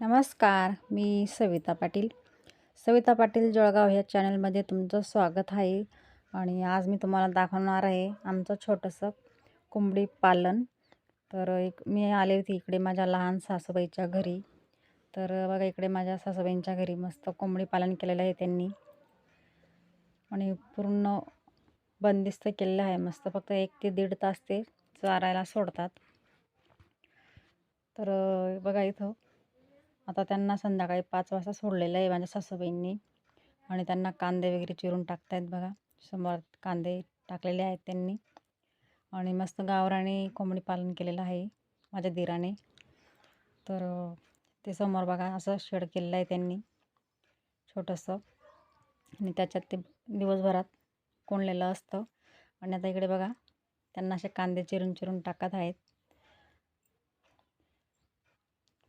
नमस्कार मी सविता पाटील. सविता पाटील जळगाव ह्या चॅनलमध्ये तुमचं स्वागत आहे आणि आज मी तुम्हाला दाखवणार आहे आमचं छोटंसं कोंबडी पालन. तर एक मी आले होते इकडे माझ्या लहान सासूबाईच्या घरी. तर बघा इकडे माझ्या सासूबाईंच्या घरी मस्त कोंबडी पालन केलेलं आहे त्यांनी. आणि पूर्ण बंदिस्त केलेलं आहे मस्त फक्त एक ते दीड तास ते चारायला सोडतात. तर बघा इथं आता त्यांना संध्याकाळी पाच वाजता सोडलेलं आहे माझ्या सासूबाईंनी. आणि त्यांना कांदे वगैरे चिरून टाकतायत बघा. समोर कांदे टाकलेले आहेत त्यांनी. आणि मस्त गावराने कोंबडी पालन केलेलं आहे माझ्या दिराने. तर ते समोर बघा असं शेड केलेलं आहे त्यांनी. छोटंसं. आणि त्याच्यात ते दिवसभरात कोंडलेलं असतं. आणि आता इकडे बघा त्यांना असे कांदे चिरून चिरून टाकत आहेत.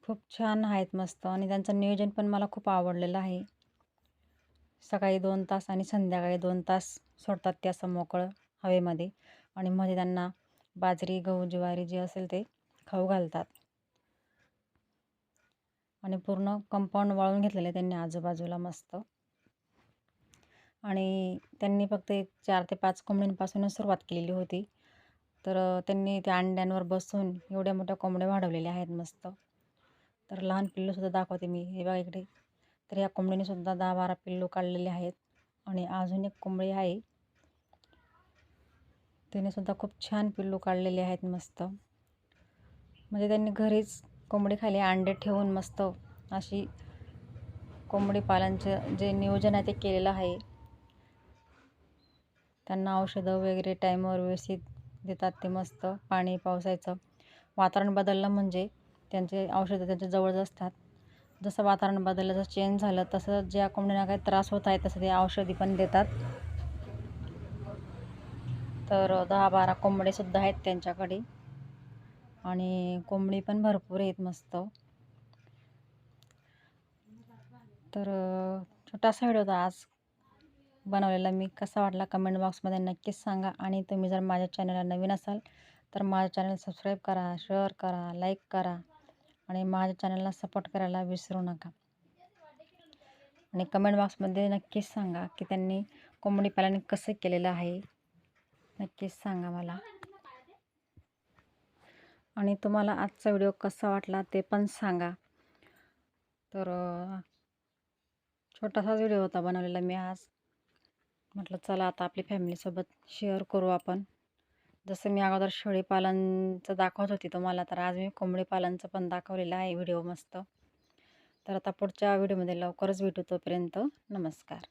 खूप छान आहेत मस्त आणि त्यांचं नियोजन पण मला खूप आवडलेलं आहे. सकाळी दोन तास आणि संध्याकाळी दोन तास सोडतात ते असं मोकळं हवेमध्ये आणि मध्ये त्यांना बाजरी गहू ज्वारी जे असेल ते खाऊ घालतात. आणि पूर्ण कंपाऊंड वाळून घेतलेलं त्यांनी आजूबाजूला मस्त. आणि त्यांनी फक्त एक चार ते पाच कोंबड्यांपासूनच सुरुवात केलेली होती. तर त्यांनी त्या अंड्यांवर बसून एवढ्या मोठ्या कोंबड्या वाढवलेल्या आहेत मस्त. तर लहान पिल्लूसुद्धा दाखवते मी. हे बघा इकडे. तर या कोंबडीनेसुद्धा दहा बारा पिल्लू काढलेले आहेत आणि अजून एक कोंबडी आहे. तिनेसुद्धा खूप छान पिल्लू काढलेले आहेत मस्त. म्हणजे त्यांनी घरीच कोंबडी खाली अंडे ठेवून मस्त अशी कोंबडी पालनचं जे नियोजन आहे ते केलेलं आहे. त्यांना औषधं वगैरे टाईमवर व्यवस्थित देतात ते मस्त. पाणी पावसायचं वातावरण बदललं म्हणजे त्यांचे औषधं त्यांच्या जवळच असतात. जसं वातावरण बदललं जसं चेंज झालं तसं ज्या कोंबडीना काही त्रास होत आहे तसं ते औषधी पण देतात. तर दहा बारा कोंबडेसुद्धा आहेत त्यांच्याकडे. आणि कोंबडी पण भरपूर आहेत मस्त. तर छोटासा व्हिडिओ होता आज बनवलेला. मी कसा वाटला कमेंट बॉक्समध्ये नक्कीच सांगा. आणि तुम्ही जर माझ्या चॅनलला नवीन असाल तर माझ्या चॅनल सबस्क्राईब करा शेअर करा लाईक करा. आणि माझ्या चॅनलला सपोर्ट करायला विसरू नका. आणि कमेंट बॉक्समध्ये नक्कीच सांगा की त्यांनी कोंबडी पालन कसं केलेलं आहे. नक्कीच सांगा मला. आणि तुम्हाला आजचा व्हिडिओ कसा वाटला ते पण सांगा. तर छोटासा व्हिडिओ होता बनवलेला मी आज. म्हटलं चला आता आपली फॅमिलीसोबत शेअर करू आपण. जसं मी अगोदर शेळी पालनचं दाखवत होती तुम्हाला तर आज मी कोंबडी पालनचं पण दाखवलेलं आहे व्हिडिओ मस्त. तर आता पुढच्या व्हिडिओमध्ये लवकरच भेटू तोपर्यंत नमस्कार.